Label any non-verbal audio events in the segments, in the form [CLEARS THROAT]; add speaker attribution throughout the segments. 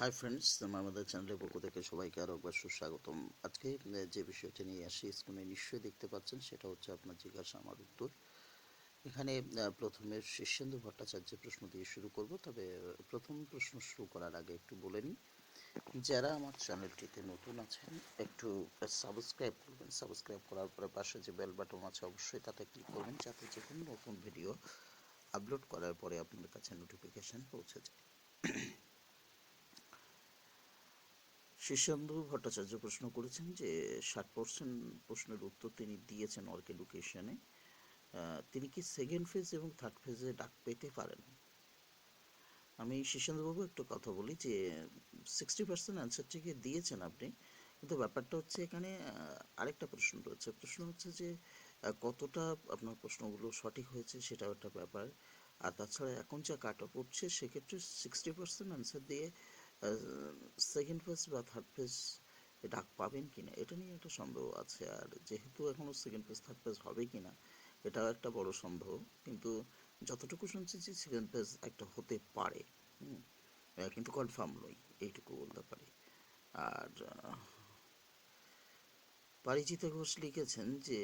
Speaker 1: Hi friends আমাদের চ্যানেলের পক্ষ থেকে সবাইকে আরও একবার সুস্বাগতম। আজকে যে বিষয়টি নিয়ে আসি স্ক্রিনে নিশ্চয়ই দেখতে পাচ্ছেন, সেটা হচ্ছে আপনার জিজ্ঞাসা, আমার উত্তর। এখানে প্রথমে শীর্ষেন্দু ভট্টাচার্যের প্রশ্ন দিয়ে শুরু করব। তবে প্রথম প্রশ্ন শুরু করার আগে একটু বলে নিই, যারা আমার চ্যানেলটিতে নতুন আছেন, একটু সাবস্ক্রাইব করবেন। সাবস্ক্রাইব করার পরে পাশে যে বেল বাটন আছে, অবশ্যই তাতে ক্লিক করবেন, যাতে যে কোনো নতুন ভিডিও আপলোড করার পরে আপনাদের কাছে নোটিফিকেশন পৌঁছে যায়। শীর্ষেন্দু ভট্টাচার্য প্রশ্ন করেছেন যে ষাট পার্সেন্ট প্রশ্নের উত্তর তিনি দিয়েছেন অর্ক এডুকেশনে তিনি কি সেকেন্ড ফেজ এবং থার্ড ফেজে ডাক পেতে পারেন? আমি শীর্ষেন্দুবাবু একটু কথা বলি যে সিক্সটি পার্সেন্ট অ্যান্সারটিকে দিয়েছেন আপনি? কিন্তু ব্যাপারটা হচ্ছে এখানে আরেকটা প্রশ্ন রয়েছে। প্রশ্ন হচ্ছে যে কতটা আপনার প্রশ্নগুলো সঠিক হয়েছে সেটাও একটা ব্যাপার। আর তাছাড়া এখন যা কাটা পড়ছে সেক্ষেত্রে সিক্সটি পার্সেন্ট অ্যান্সার দিয়ে সেকেন্ড ফেজ বা থার্ড ফেজ ডাক পাবেন কি না এটা নিয়ে একটা সন্দেহ আছে। আর যেহেতু এখনও সেকেন্ড ফেজ থার্ড ফেজ হবে কিনা, এটাও একটা বড় সন্দেহ। কিন্তু যতটুকু শুনছি যে সেকেন্ড ফেজ একটা হতে পারে কিন্তু কনফার্ম নই, এইটুকু বলতে পারি। আর পারিজিতা ঘোষ লিখেছেন যে,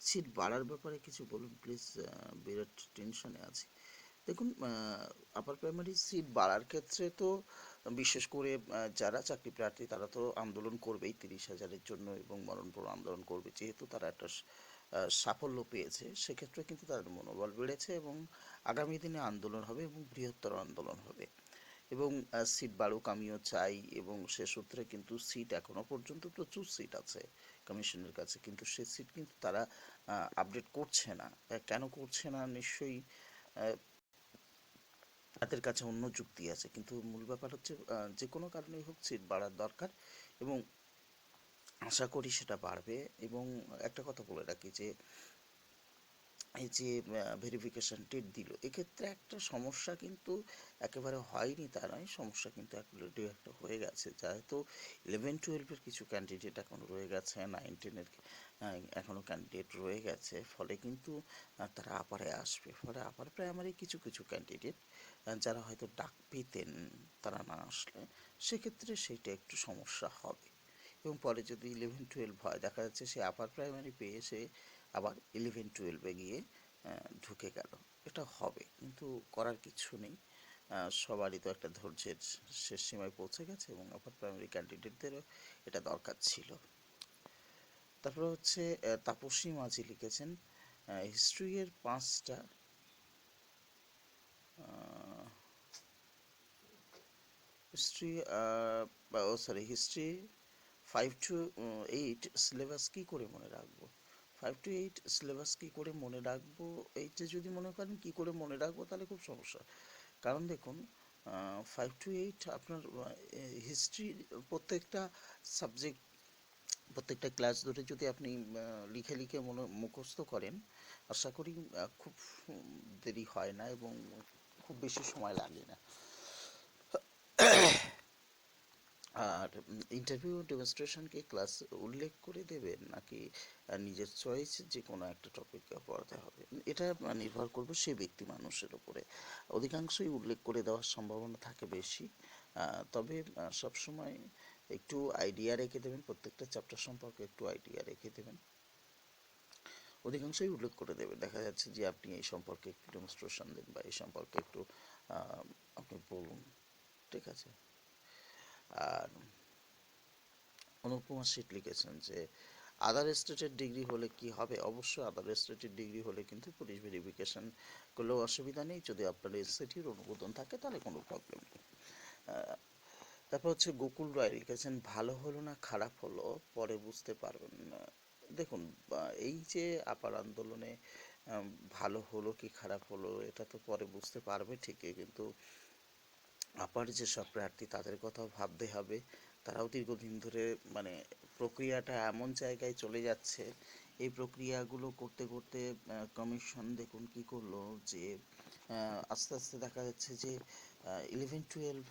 Speaker 1: সিট বাড়ার ব্যাপারে কিছু বলুন প্লিজ বিরাট টেনশনে আছি। দেখুন আপার প্রাইমারি সিট বাড়ার ক্ষেত্রে তো বিশেষ করে যারা চাকরি প্রার্থী তারা তো আন্দোলন করবেই তিরিশ হাজারের জন্য এবং মরণপর আন্দোলন করবে। যেহেতু তারা একটা সাফল্য পেয়েছে, সেক্ষেত্রে কিন্তু তাদের মনোবল বেড়েছে এবং আগামী দিনে আন্দোলন হবে এবং বৃহত্তর আন্দোলন হবে। এবং সিট বাড়ুক আমিও চাই এবং সে সূত্রে কিন্তু সিট এখনও পর্যন্ত প্রচুর সিট আছে কমিশনের কাছে, কিন্তু সে সিট কিন্তু তারা আপডেট করছে না। কেন করছে না? নিশ্চয়ই তাদের কাছে অন্য যুক্তি আছে। কিন্তু মূল ব্যাপার হচ্ছে যে কোনো কারণেই হোক সিট বাড়ার দরকার এবং আশা করি সেটা বাড়বে এবং একটা কথা বলে রাখি যে, এই যে ভেরিফিকেশন টেট দিল, এক্ষেত্রে একটা সমস্যা কিন্তু একেবারে হয়নি তা নয়, সমস্যা কিন্তু অলরেডি একটা হয়ে গেছে। যেহেতু ইলেভেন টুয়েলভের কিছু ক্যান্ডিডেট এখন রয়ে গেছে নাইন টেনের এখনও ক্যান্ডিডেট রয়ে গেছে, ফলে কিন্তু তারা আপারে আসবে। ফলে আপার প্রাইমারি কিছু কিছু ক্যান্ডিডেট যারা হয়তো ডাক পেতেন, তারা না আসলে, সেক্ষেত্রে সেইটা একটু সমস্যা হবে। এবং পরে যদি ইলেভেন টুয়েলভ হয়, দেখা যাচ্ছে সে আপার প্রাইমারি পেয়ে সে আবার ইলেভেন টুয়েলভে গিয়ে ঢুকে গেল। এটা হবে, কিন্তু করার কিছু নেই। সবারই তো একটা ধৈর্যের শেষ সীমায় পৌঁছে গেছে এবং আপার প্রাইমারি ক্যান্ডিডেটদেরও এটা দরকার ছিল। তারপরে হচ্ছে তাপসী মাঝি লিখেছেন হিস্ট্রি এর পাঁচটা history oh sorry history five two eight syllabus কী করে মনে রাখব? ফাইভ টু এইট সিলেবাস কী করে মনে রাখব? এইটা যদি মনে করেন কী করে মনে রাখব তাহলে খুব সমস্যা। কারণ দেখুন ফাইভ টু এইট আপনার হিস্ট্রি প্রত্যেকটা সাবজেক্ট প্রত্যেকটা ক্লাস ধরে যদি আপনি লিখে লিখে মনে, মুখস্থ করেন, আশা করি খুব দেরি হয় না এবং খুব বেশি সময় লাগে না। আর ইন্টারভিউ ডেমনস্ট্রেশনকে ক্লাস উল্লেখ করে দেবেন? নাকি নিজের চয়েস যে কোনো একটা টপিক পড়াতে হবে? এটা নির্ভর করবে সেই ব্যক্তি মানুষের উপরে। অধিকাংশই উল্লেখ করে দেওয়ার সম্ভাবনা থাকে বেশি। তবে সবসময় একটু আইডিয়া রেখে দেবেন, প্রত্যেকটা চ্যাপ্টার সম্পর্কে একটু আইডিয়া রেখে দেবেন। অধিকাংশই উল্লেখ করে দেবে। দেখা যাচ্ছে যে আপনি এই সম্পর্কে একটু ডেমনস্ট্রেশন দিন বা এই সম্পর্কে একটু আপনি বলুন। ঠিক আছে? আর অনুপমা শীত লিখেছেন যে আদার স্টেটের ডিগ্রি হলে কি হবে? অবশ্যই আদার স্টেটের ডিগ্রি হলে কিন্তু পুলিশ ভেরিফিকেশন করলেও অসুবিধা নেই। যদি আপনার এসসিটির অনুমোদন থাকে, তাহলে কোনো প্রবলেম নেই। তারপর হচ্ছে গোকুল রায় লিখেছেন, ভালো হলো না, খারাপ হলো, পরে বুঝতে পারবেন দেখুন এই যে আপার আন্দোলনে ভালো হলো কি খারাপ হলো, এটা তো পরে বুঝতে পারবে ঠিকই, কিন্তু আপার যেসব প্রার্থী তাদের কথাও ভাবতে হবে। তারাও দীর্ঘদিন ধরে মানে প্রক্রিয়াটা এমন জায়গায় চলে যাচ্ছে, এই প্রক্রিয়াগুলো করতে করতে কমিশন দেখুন কি করল যে আস্তে আস্তে দেখা যাচ্ছে যে eleven twelve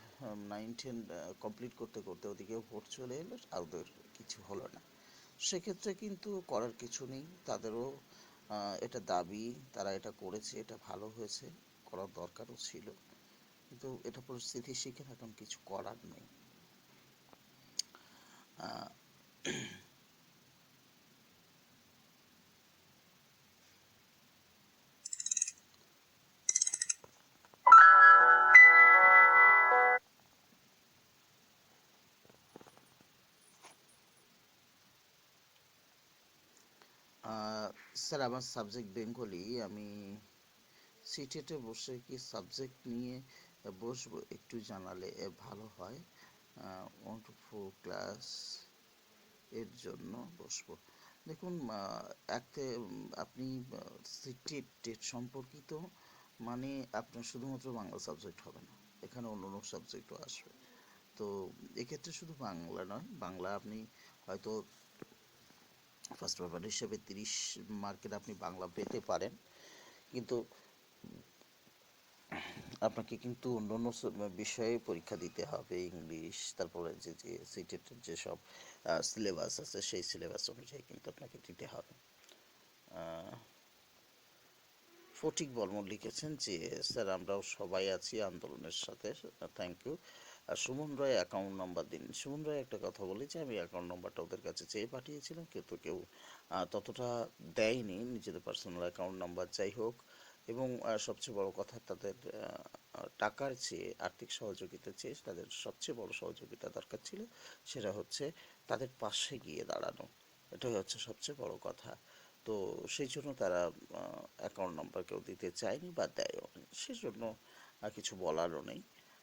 Speaker 1: nine ten complete করতে করতে ওদিকে ভোট চলে এলো, আর ওদের কিছু হলো না। সেক্ষেত্রে কিন্তু করার কিছু নেই, তাদেরও এটা দাবি, তারা এটা করেছে, এটা ভালো হয়েছে, করার দরকারও ছিল। কিন্তু এটা পরিস্থিতি শিখে এখন কিছু করার নেই। স্যার, আমার সাবজেক্ট বেঙ্গলি আমি সিটেটে বসে কি সাবজেক্ট নিয়ে বসবো, একটু জানালে ভালো হয়। ওয়ান টু ফোর ক্লাস এর জন্য বসবো। দেখুন একটা, আপনি সিটেট টেট সম্পর্কিত মানে আপনার শুধুমাত্র বাংলা সাবজেক্ট হবে না, এখানে অন্য অন্য সাবজেক্টও আসবে। তো এক্ষেত্রে শুধু বাংলা নয়, বাংলা আপনি হয়তো ফার্স্ট পেপার হিসেবে তিরিশ মার্কের আপনি বাংলা পেতে পারেন। কিন্তু আপনাকে কিন্তু অন্য অন্য বিষয়ে পরীক্ষা দিতে হবে ইংলিশ, তারপরে যে যে সিটেটের যেসব সিলেবাস আছে সেই সিলেবাস অনুযায়ী কিন্তু আপনাকে দিতে হবে। ফটিক বর্মন লিখেছেন যে, স্যার, আমরাও সবাই আছি আন্দোলনের সাথে থ্যাংক ইউ আর সুমন রায় অ্যাকাউন্ট নাম্বার দিন। সুমন রায় একটা কথা বলি যে, আমি অ্যাকাউন্ট নাম্বারটা ওদের কাছে চেয়ে পাঠিয়েছিলাম, কিন্তু কেউ ততটা দেয়নি। নিজেদের পার্সোনাল অ্যাকাউন্ট নাম্বার যাই হোক এবং সবচেয়ে বড় কথা তাদের টাকার চেয়ে আর্থিক সহযোগিতা চেয়ে তাদের সবচেয়ে বড় সহযোগিতা দরকার ছিল সেটা হচ্ছে তাদের পাশে গিয়ে দাঁড়ানো। এটাই হচ্ছে সবচেয়ে বড় কথা। তো সেই জন্য তারা অ্যাকাউন্ট নাম্বার কেউ দিতে চায়নি বা দেয়ও নি। সেই জন্য আর কিছু বলারও নেই।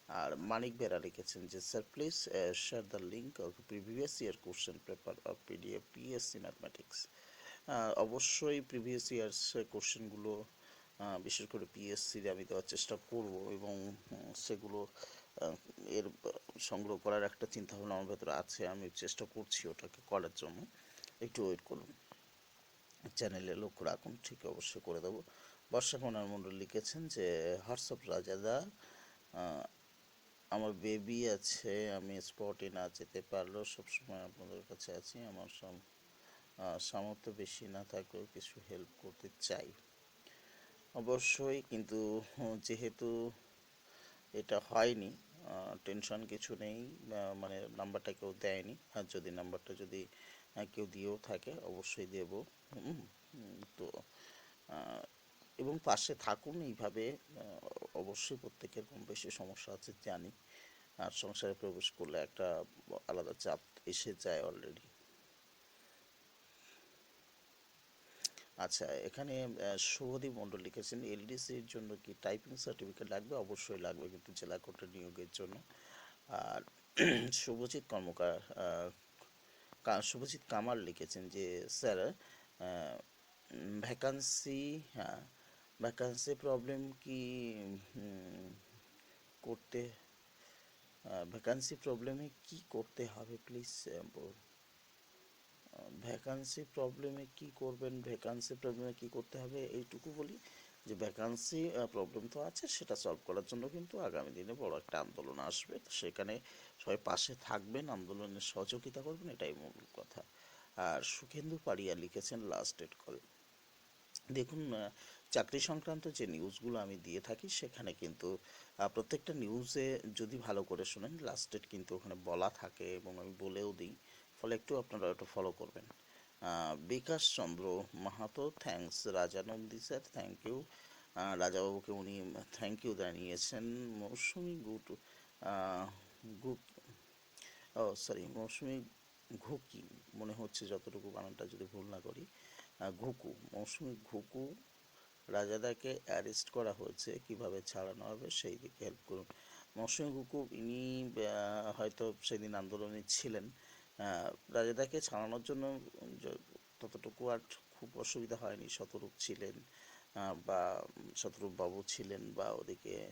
Speaker 1: আর মানিক বেরা লিখেছেন যে sir please share the link of previous year question paper of PDF PSC mathematics অবশ্যই প্রিভিয়াস ইয়ার্স কোশ্চেনগুলো বিশেষ করে পিএসসির আমি দেওয়ার চেষ্টা করব এবং সেগুলো এর সংগ্রহ করার একটা চিন্তা ভাবনা আমার ভেতরে আছে। আমি চেষ্টা করছি ওটাকে করার জন্য। একটু ওয়েট করুন। চ্যানেলে লক্ষ্য রাখুন। ঠিক অবশ্যই করে দেবো। বর্ষা কনার মণ্ডল লিখেছেন যে হোয়াটসঅ্যাপ রাজাদা আমার বেবি আছে, আমি স্পটে না যেতে পারলেও সবসময় আপনাদের কাছে আছি। আমার সাম- সামর্থ্য বেশি না থাকলেও কিছু হেল্প করতে চাই। অবশ্যই, কিন্তু যেহেতু এটা হয়নি টেনশন কিছু নেই মানে নাম্বারটা কেউ দেয়নি, আর যদি নাম্বারটা যদি কেউ দিয়েও থাকে, অবশ্যই দেব তো এবং পাশে থাকুন এইভাবে অবশ্যই প্রত্যেকের কম বেশি সমস্যা আছে, জানি, আর সংসারে প্রবেশ করলে একটা আলাদা চাপ এসে যায় অলরেডি আচ্ছা এখানে শুভদীপ মণ্ডল লিখেছেন এলডিসির জন্য কি টাইপিং সার্টিফিকেট লাগবে? অবশ্যই লাগবে, কিন্তু জেলা কোর্টের নিয়োগের জন্য। আর [CLEARS THROAT] শুভজিৎ কর্মকার শুভজিৎ কামাল লিখেছেন যে, স্যার ভ্যাকান্সি হ্যাঁ ভ্যাকান্সি প্রবলেম কি করতে ভ্যাকান্সি প্রবলেমে কি করতে হবে প্লিজ ভ্যাকান্সি প্রবলেমে কি করবেন ভ্যাকান্সি প্রবলেমে কি করতে হবে, এইটুকু বলি যে ভ্যাকান্সি প্রবলেম তো আছে, সেটা সলভ করার জন্য কিন্তু আগামী দিনে বড় একটা আন্দোলন আসবে। সেখানে সবাই পাশে থাকবেন, আন্দোলনের সহযোগিতা করবেন, এটাই মূল কথা। আর সুখেন্দু পাড়িয়া লিখেছেন লাস্ট ডেট কল দেখুন চাকরি সংক্রান্ত যে নিউজগুলো আমি দিয়ে থাকি, সেখানে কিন্তু প্রত্যেকটা নিউজে যদি ভালো করে শোনেন লাস্ট ডেট কিন্তু ওখানে বলা থাকে এবং আমি বলেও দিই। ফলে একটু আপনারা ওটা ফলো করবেন। বিকাশ চন্দ্র মাহাতো থ্যাঙ্কস রাজানন্দী স্যার থ্যাংক ইউ রাজাবাবুকে উনি থ্যাংক ইউ জানিয়েছেন। মৌসুমি গুড গুড ও সরি মৌসুমি ঘুকি, মনে হচ্ছে যতটুকু বানানটা যদি ভুল না করি। ঘুকু, মৌসুমি ঘুকু, রাজাদাকে অ্যারেস্ট করা হয়েছে, কীভাবে ছাড়ানো হবে সেই দিকে হেল্প করুন। মৌসুমি ঘুকু, ইনি হয়তো সেদিন আন্দোলনে ছিলেন। রাজাদাকে ছাড়ানোর জন্য ততটুকু আর খুব অসুবিধা হয়নি। শতরূপ ছিলেন বা শতরূপ বাবু ছিলেন বা ওদিকে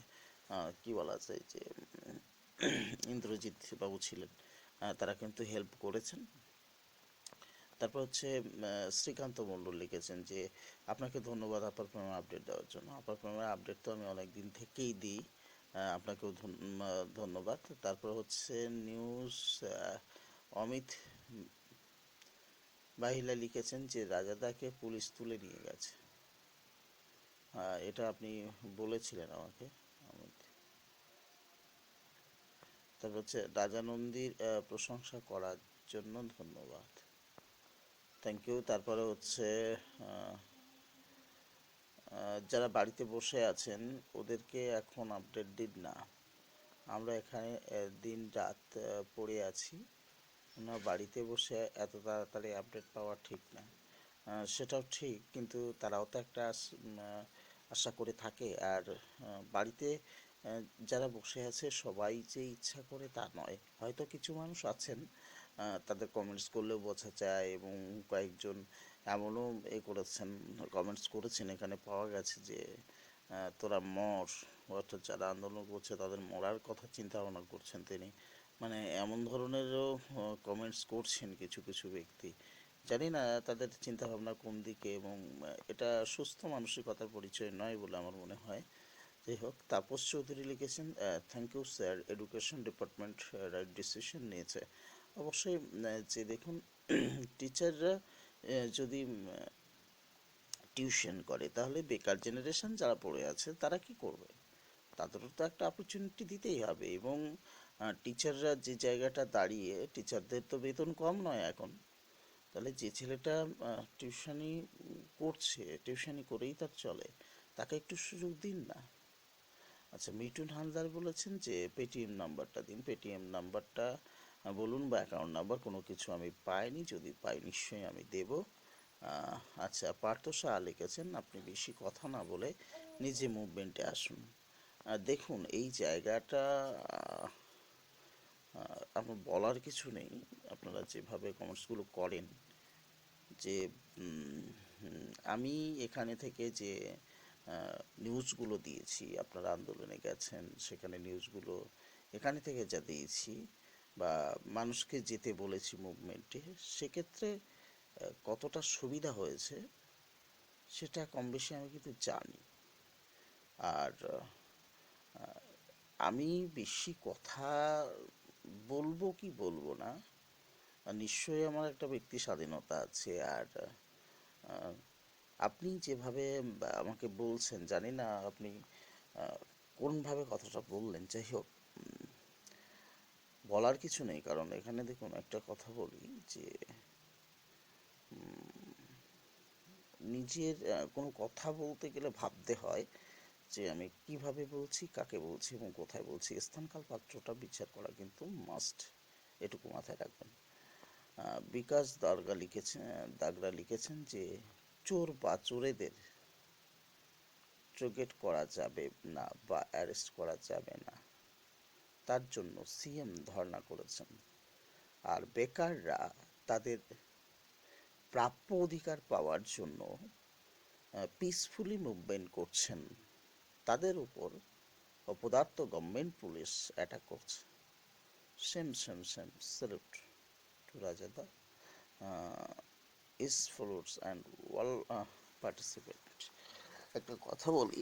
Speaker 1: কি বলা যায় যে ইন্দ্রজিৎ বাবু ছিলেন তারা কিন্তু হেল্প করেছেন। তারপর হচ্ছে শ্রীকান্ত মণ্ডল লিখেছেন যে, আপনাকে ধন্যবাদ আপার প্রেমের আপডেট দেওয়ার জন্য। আপার প্রেমের আপডেট তো আমি অনেক দিন থেকেই দিই। আপনাকেও ধন- ধন্যবাদ। তারপর হচ্ছে নিউজ অমিত বাহিলা লিখেছেন যে রাজাদাকে পুলিশ তুলে নিয়ে গেছে। আহ, এটা আপনি বলেছিলেন আমাকে অমিত। তারপর হচ্ছে রাজানন্দীর প্রশংসা করার জন্য ধন্যবাদ। থ্যাংক ইউ তারপরে হচ্ছে যারা বাড়িতে বসে আছেন ওদেরকে এখন আপডেট দিন না। আমরা এখানে দিন রাত পড়ে আছি। ওনার বাড়িতে বসে এত তাড়াতাড়ি আপডেট পাওয়া ঠিক না। সেটাও ঠিক, কিন্তু তারাও তো একটা আশা করে থাকে। আর বাড়িতে যারা বসে আছে, সবাই যে ইচ্ছা করে তা নয়। হয়তো কিছু মানুষ আছেন তাদের কমেন্টস করলেও বোঝা যায় এবং কয়েকজন এমনও এ করেছেন কমেন্টস করেছেন, এখানে পাওয়া গেছে যে তোরা মর, অর্থাৎ যারা আন্দোলন করছে, তাদের মরার কথা চিন্তা ভাবনা করছেন তিনি। মানে এমন ধরনেরও কমেন্টস করছেন কিছু কিছু ব্যক্তি। জানি না, তাদের চিন্তা ভাবনা কোন দিকে এবং এটা সুস্থ মানসিকতার পরিচয় নয় বলে আমার মনে হয়। যাই হোক, তাপস চৌধুরী লিখেছেন thank you sir education department right decision নিয়েছে। অবশ্যই যে দেখুন [CLEARS THROAT] টিচাররা যদি টিউশন করে, তাহলে বেকার জেনারেশন যারা পড়ে আছে, তারা কি করবে? তাদেরও তো একটা অপরচুনিটি দিতেই হবে এবং টিচাররা যে জায়গাটা দাঁড়িয়ে টিচারদের তো বেতন কম নয় এখন। তাহলে যে ছেলেটা টিউশনি করছে টিউশনি করেই তার চলে, তাকে একটু সুযোগ দিন না। আচ্ছা মিঠুন হালদার বলেছেন যে পেটিএম নাম্বারটা দিন। পেটিএম নাম্বারটা বলুন বা অ্যাকাউন্ট নাম্বার, কোনো কিছু আমি পাইনি, যদি পাই নিশ্চয়ই আমি দেব। আচ্ছা পার্থ শাহ লিখেছেন, আপনি বেশি কথা না বলে নিজে মুভমেন্টে আসুন। দেখুন, এই জায়গাটা আমার বলার কিছু নেই। আপনারা যেভাবে কমেন্টসগুলো করেন যে আমি এখানে থেকে যে নিউজগুলো দিয়েছি, আপনারা আন্দোলনে গেছেন, সেখানে নিউজগুলো এখানে থেকে যা দিয়েছি বা মানুষকে যেতে বলেছি মুভমেন্টে সেক্ষেত্রে কতটা সুবিধা হয়েছে সেটা কম বেশি আমি কিন্তু জানি। আর আমি বেশি কথা বলব কি বলব না? নিশ্চয়ই আমার একটা ব্যক্তি স্বাধীনতা আছে আর আপনি যেভাবে আমাকে বলছেন, জানি না আপনি কোনভাবে কথাটা বললেন, যাই হোক বলার কিছু নেই। কারণ এখানে দেখুন, একটা কথা বলি যে নিজের কোনো কথা বলতে গেলে ভাবতে হয়। যে আমি কীভাবে বলছি, কাকে বলছি এবং কোথায় বলছি, স্থানকাল পাত্রটা বিচার করা কিন্তু মাস্ট এটুকু মাথায় রাখবেন। বিকাশ দারগা লিখেছেন দাগরা লিখেছেন যে চোর বা চোরেদের টার্গেট করা যাবে না বা অ্যারেস্ট করা যাবে না। তার জন্য সিএম ধর্ণা করেছেন। আর বেকাররা তাদের প্রাপ্য অধিকার পাওয়ার জন্য পিসফুলি মুভমেন্ট করছেন। তাদের উপর অপদার্থ গভর্নমেন্ট পুলিশ অ্যাটাক করছে। Same same same salute to Rajada is followers and all participate একটা কথা বলি।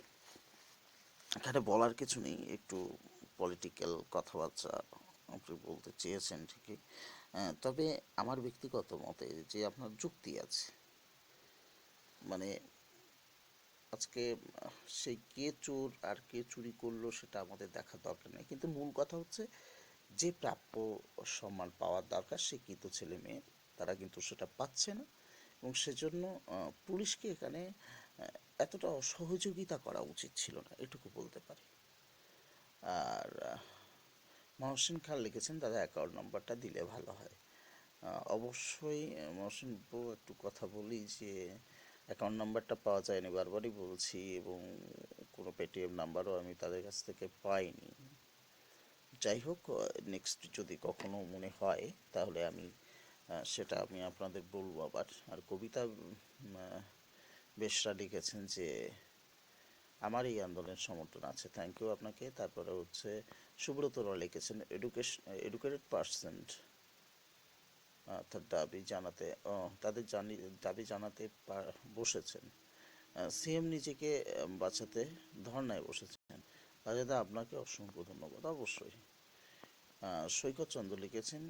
Speaker 1: এখানে বলার কিছু নেই, একটু পলিটিক্যাল কথাবার্তা আপনি বলতে চেয়েছেন ঠিকই। তবে আমার ব্যক্তিগত মতে যে আপনার যুক্তি আছে মানে আজকে, সেই কে চোর আর কে চুরি করল সেটা আমাদের দেখার দরকার নেই। কিন্তু মূল কথা হচ্ছে, যে প্রাপ্য সম্মান পাওয়ার দরকার, সে কিন্তু ছেলে মেয়ে, তারা কিন্তু সেটা পাচ্ছে না। এবং সেজন্য পুলিশকে এখানে এতটা সহযোগিতা করা উচিত ছিল না, এটুকু বলতে পারি। আর মহসিন খান লিখেছেন, দাদা অ্যাকাউন্ট নম্বরটা দিলে ভালো হয়। অবশ্যই, মহসিন একটু কথা বলি যে অ্যাকাউন্ট নাম্বারটা পাওয়া যায়নি, বারবারই বলছি এবং কোনো পেটিএম নাম্বারও আমি তাদের কাছ থেকে পাইনি। যাই হোক নেক্সট যদি কখনো মনে হয়, তাহলে আমি সেটা আমি আপনাদের বলব আবার। আর কবিতা বেশরা লিখেছেন যে, আমার এই আন্দোলনের সমর্থন আছে থ্যাংক ইউ আপনাকে। তারপরে হচ্ছে সুব্রত রায় লিখেছেন এডুকেশন এডুকেটেড পার্সেন্ট তার দাবি জানাতে তাদের জানি, দাবি জানাতে বসেছেন। সিএম নিজেকে বাঁচাতে ধর্নায় বসেছেন। রাজাদা, আপনাকে অসংখ্য ধন্যবাদ, অবশ্যই। সৈকত চন্দ্র লিখেছেন,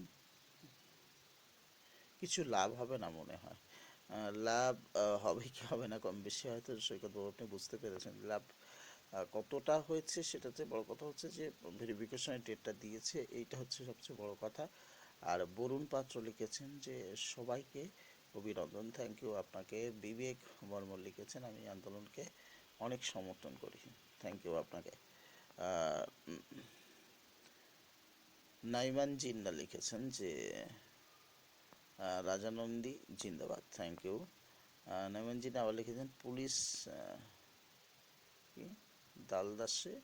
Speaker 1: কিছু লাভ হবে না মনে হয়। লাভ হবে কি হবে না, কম বেশি হয়তো সৈকত বাবু, আপনি বুঝতে পেরেছেন। লাভ কতটা হয়েছে সেটাতে বড় কথা হচ্ছে যে, ভেরিফিকেশনের ডেটটা দিয়েছে, এইটা হচ্ছে সবচেয়ে বড় কথা। বরুণ পাত্র লিখেছেন যে, সবাইকে অভিনন্দন থ্যাংক ইউ আপনাকে বিবেক বর্মন লিখেছেন, আমি আন্দোলনকে অনেক সমর্থন করি থ্যাংক ইউ আপনাকে। নাইমান জিন্দা লিখেছেন যে রাজানন্দী জিন্দাবাদ থ্যাংক ইউ নাইমান জিন্না আবার লিখেছেন, পুলিশ দালদাসে?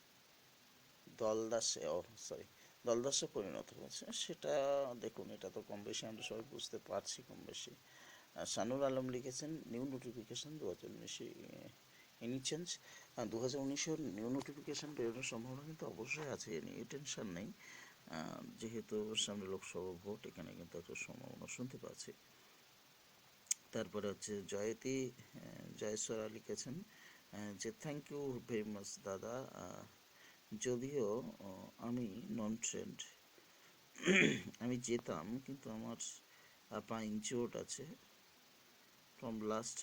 Speaker 1: দলদাসে, ও সরি দলদাসে পরিণত হয়েছে সেটা দেখুন এটা তো কম বেশি আমরা সবাই বুঝতে পারছি কম বেশি শানুর আলম লিখেছেন নিউ নোটিফিকেশন দু হাজার উনিশে এনি চেঞ্জ দু হাজার উনিশের নিউ নোটিফিকেশন বেরোনোর সম্ভাবনা কিন্তু অবশ্যই আছে এ টেনশন নেই যেহেতু সামনে লোকসভা ভোট এখানে কিন্তু একটা সম্ভাবনা শুনতে পাচ্ছি তারপরে হচ্ছে জয়তী জয়সরা লিখেছেন যে থ্যাংক ইউ ভেরি মাচ দাদা যদিও আমি নন ট্রেন্ড আমি যেতাম, কিন্তু আমার পা ইনজিওর্ড আছে from last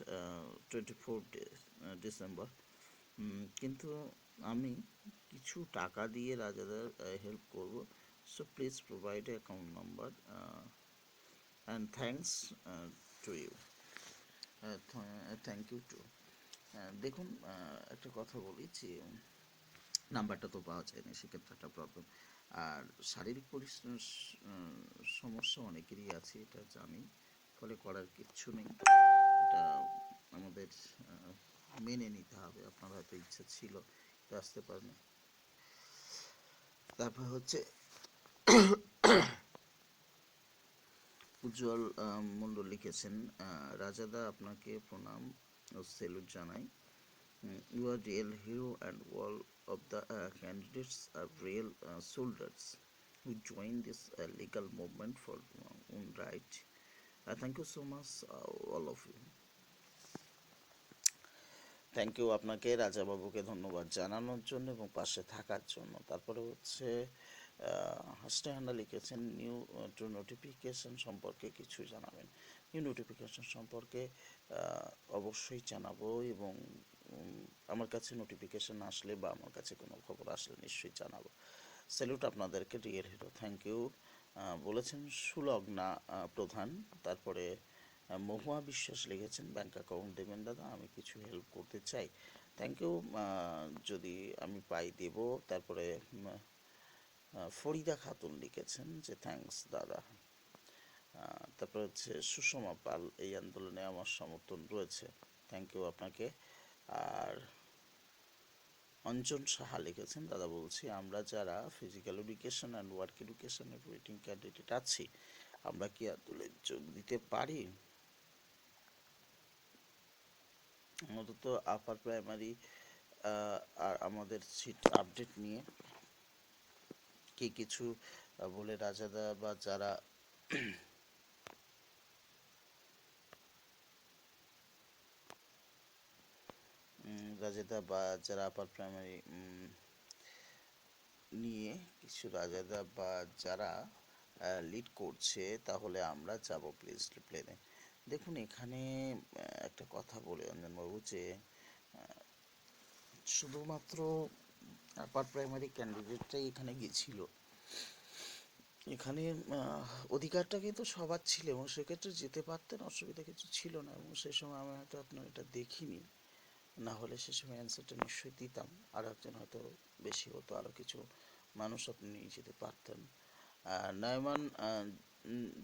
Speaker 1: twenty four December কিন্তু আমি কিছু টাকা দিয়ে রাজাদের হেল্প করব। So please provide account number and thanks to you thank you too দেখুন একটা কথা বলি যে নাম্বারটা তো পাওয়া যায় না, সেক্ষেত্রে একটা প্রবলেম আর শারীরিক পরিশ্রম সমস্যা অনেকেরই আছে, এটা জানি। ফলে করার কিচ্ছু নেই। এটা আমাদের মেনে নিতে হবে। আপনার হয়তো ইচ্ছা ছিল আসতে পারেন তারপর হচ্ছে উজ্জ্বল মণ্ডল লিখেছেন রাজাদা আপনাকে প্রণাম ও সেলুট জানাই you are real hero and all of the uh, candidates are real uh, soldiers who join this uh, legal movement for uh, own right. Uh, thank you so much, uh, all of you. Thank you আপনাকে রাজাবাবুকে ধন্যবাদ জানানোর জন্য এবং পাশে থাকার জন্য তারপরে হচ্ছে হাসনাহানা লিখেছেন নিউ টু নোটিফিকেশন সম্পর্কে কিছু জানাবেন নিউ নোটিফিকেশন সম্পর্কে অবশ্যই জানাব এবং আমার কাছে নোটিফিকেশন আসলে বা আমার কাছে কোনো খবর আসলে নিশ্চয়ই জানাব। স্যালুট আপনাদেরকে রিয়েল হিরো থ্যাংক ইউ বলেছেন সুলগ্না প্রধান। তারপরে মহুয়া বিশ্বাস লিখেছেন ব্যাংক অ্যাকাউন্ট দেবেন দাদা, আমি কিছু হেল্প করতে চাই। থ্যাংক ইউ যদি আমি পাই দেব। তারপরে ফরিদা খাতুন লিখেছেন যে থ্যাংকস দাদা। তারপরে হচ্ছে সুষমা পাল, এই আন্দোলনে আমার সমর্থন রয়েছে। থ্যাংক ইউ আপনাকে। আর অঞ্জন সাহা লিখেছেন, দাদা বলছি, আমরা যারা ফিজিক্যাল এডুকেশন অ্যান্ড ওয়ার্ক এডুকেশনের ওয়েটিং ক্যান্ডিডেট আছি, আমরা কি আন্দোলনে যোগ দিতে পারি? অন্তত আপার প্রাইমারি আর আমাদের সিট আপডেট নিয়ে কে কিছু বলে রাজাদা বা যারা রাজাদা বা যারা আপার প্রাইমারি নিয়ে কিছু রাজাদা বা যারা লিড করছে, তাহলে আমরা যাব প্লিজ প্লেনে দেখুন, এখানে একটা কথা বলে অঞ্জনবাবু যে শুধুমাত্র আপার প্রাইমারি ক্যান্ডিডেটটাই এখানে গেছিল এখানে অধিকারটা কিন্তু সবার ছিল এবং সেক্ষেত্রে যেতে পারতেন, অসুবিধা কিছু ছিল না এবং সেই সময় আমি হয়তো আপনার এটা দেখিনি। না হলে সে সময় অ্যান্সারটা নিশ্চয়ই দিতাম। আর একজন হয়তো বেশি হতো আরও কিছু মানুষ আপনি নিয়ে যেতে পারতেন। নয়মান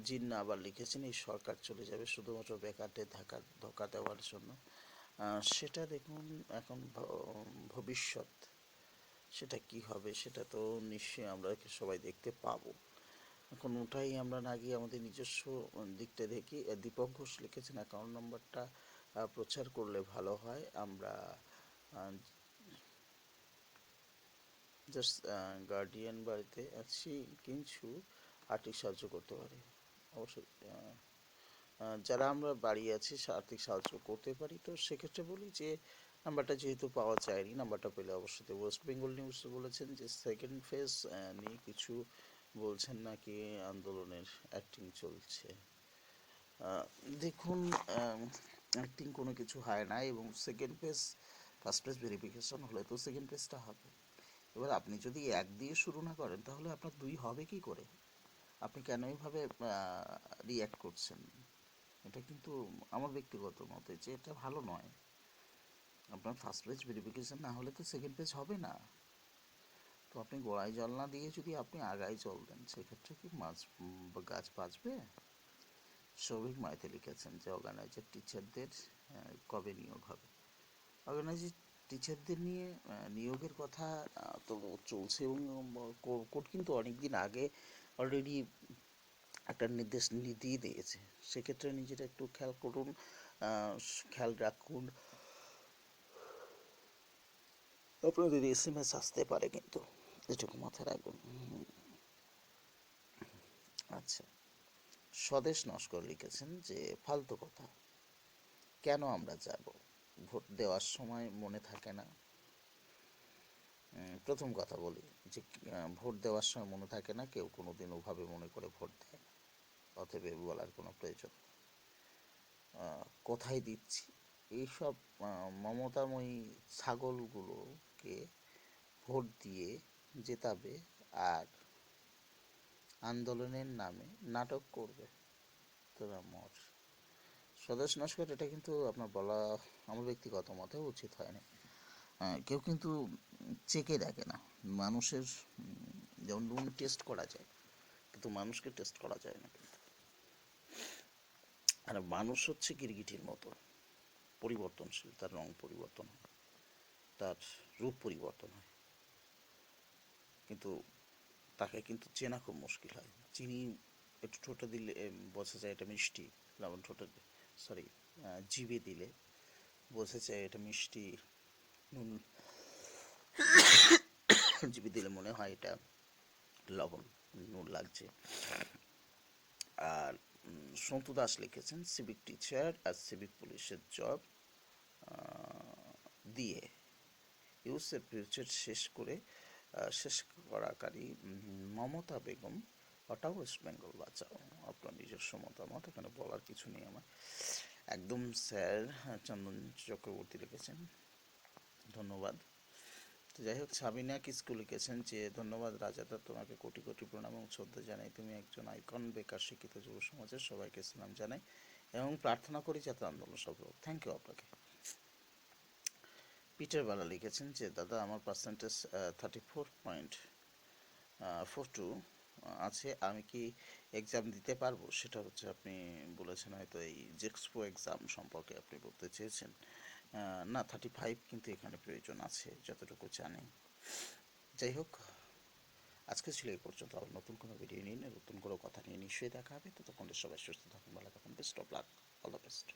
Speaker 1: জিন্না আবার লিখেছেন, এই সরকার চলে যাবে শুধুমাত্র বেকারদের ধাক্কা, ধোকা দেওয়ার জন্য। সেটা দেখুন এখন ভবিষ্যৎ, সেটা কি হবে সেটা তো নিশ্চয়ই আমরা সবাই দেখতে পাবো। এখন ওটাই আমরা না গিয়ে আমাদের নিজস্ব দিকটা দেখি। দীপক ঘোষ লিখেছেন অ্যাকাউন্ট নাম্বারটা প্রচার করলে ভালো হয়। আমরা জাস্ট গার্ডিয়ান বাড়িতে আছি কিছু আর্থিক সাহায্য করতে পারি। অবশ্যই যারা আমরা বাড়ি আছি আর্থিক সাহায্য করতে পারি। তো সেক্ষেত্রে বলি যে নাম্বারটা যেহেতু পাওয়া যায়নি নাম্বারটা পেলে অবশ্যই। ওয়েস্ট বেঙ্গল নিউজ বলেছেন যে সেকেন্ড ফেজ নিয়ে কিছু বলছেন নাকি আন্দোলনের অ্যাক্টিং চলছে। দেখুন অ্যাক্টিং কোনো কিছু হয় না এবং second phase first page verification হলে তো সেকেন্ড পেজটা হবে। এবার আপনি যদি এক দিয়ে শুরু না করেন, তাহলে আপনার দুই হবে কি করে? আপনি কেন এইভাবে রিয়্যাক্ট করছেন? এটা কিন্তু আমার ব্যক্তিগত মতে যে এটা ভালো নয়। আপনার ফার্স্ট পেজ ভেরিফিকেশন না হলে তো সেকেন্ড পেজ হবে না। তো আপনি গোড়ায় জল না দিয়ে যদি আপনি আগায় জল দেন সেক্ষেত্রে কি মাছ গাছ বাঁচবে? সৌভিক মাইতে লিখেছেন যে অর্গানাইজার টিচারদের কবে নিয়োগ হবে। অর্গানাইজার টিচারদের নিয়ে নিয়োগের কথা তো চলছে এবং কোর্ট কিন্তু অনেক দিন আগে অলরেডি একটা নির্দেশ নি- দিয়ে দিয়েছে। সেক্ষেত্রে নিজেরা একটু খেয়াল করুন খেয়াল রাখুন। আপনাদের এস এম এস আসতে পারে কিন্তু। এটুকু মাথায় রাখবেন আচ্ছা। স্বদেশ নস্কর লিখেছেন যে, ফালতু কথা। কেন আমরা যাব? ভোট দেওয়ার সময় মনে থাকে না। প্রথম কথা বলি যে ভোট দেওয়ার সময় মনে থাকে না, কেউ কোনো দিন ওভাবে মনে করে ভোট দেয় না। অতএব বলার কোনো প্রয়োজন। কোথায় দিচ্ছি? এইসব মমতাময়ী ছাগলগুলোকে ভোট দিয়ে জেতাবে আর আন্দোলনের নামে নাটক করবে। তোরা মর স্বদেশ নস্কর, এটা কিন্তু আপনার বলা আমার ব্যক্তিগত মতে উচিত হয় না কেউ কিন্তু চেকে দেখে না। মানুষের যেমন নুন টেস্ট করা যায়, কিন্তু মানুষকে টেস্ট করা যায় না কিন্তু। আর মানুষ হচ্ছে গিরগিটির মতো, পরিবর্তনশীল, তার রং পরিবর্তন হয়, তার রূপ পরিবর্তন হয়। কিন্তু তাকে কিন্তু চেনা খুব মুশকিল হয়। চিনি একটু ঠোঁটে দিলে বোঝা যায় এটা মিষ্টি, লবণ ঠোঁটে সরি জিবে দিলে বোঝা যায় এটা মিষ্টি, নুন, জিভে দিলে মনে হয় এটা লবণ, নুন লাগছে। আর সন্তু দাস লিখেছেন সিভিক টিচার আর সিভিক পুলিশের জব দিয়ে ইউসের ফিউচার শেষ করে শেষ করাকারী মমতা বেগম, ওটাও ওয়েস্ট বেঙ্গল বাঁচাও আপনার নিজস্ব মতামত, এখানে বলার কিছু নেই আমার। একদম স্যার চন্দন চক্রবর্তী লিখেছেন। ধন্যবাদ। তো যাই হোক, সাবিনা কিসকু লিখেছেন যে, ধন্যবাদ রাজাদা তোমাকে কোটি কোটি প্রণাম এবং শ্রদ্ধা জানাই। তুমি একজন আইকন বেকার, শিক্ষিত যুব সমাজের সবাইকে সালাম জানাই এবং প্রার্থনা করি যাতে আন্দোলন সফল হোক। থ্যাংক ইউ আপনাকে। পিটার বালা লিখেছেন যে, দাদা, আমার percentage thirty four point four two আছে, আমি কি এক্সাম দিতে পারব? সেটা হচ্ছে আপনি বলেছেন, হয়তো এই জেক্সপো এক্সাম সম্পর্কে আপনি বলতে চেয়েছেন। না থার্টি ফাইভ কিন্তু এখানে প্রয়োজন আছে, যতটুকু জানি। যাই হোক, আজকে ছিল এই পর্যন্ত। আবার নতুন কোনো ভিডিও নিয়ে নতুন কোনো কথা নিয়ে নিশ্চয়ই দেখা হবে। ততক্ষণ সবাই সুস্থ থাকুন, ভালো থাকুন best of luck all the best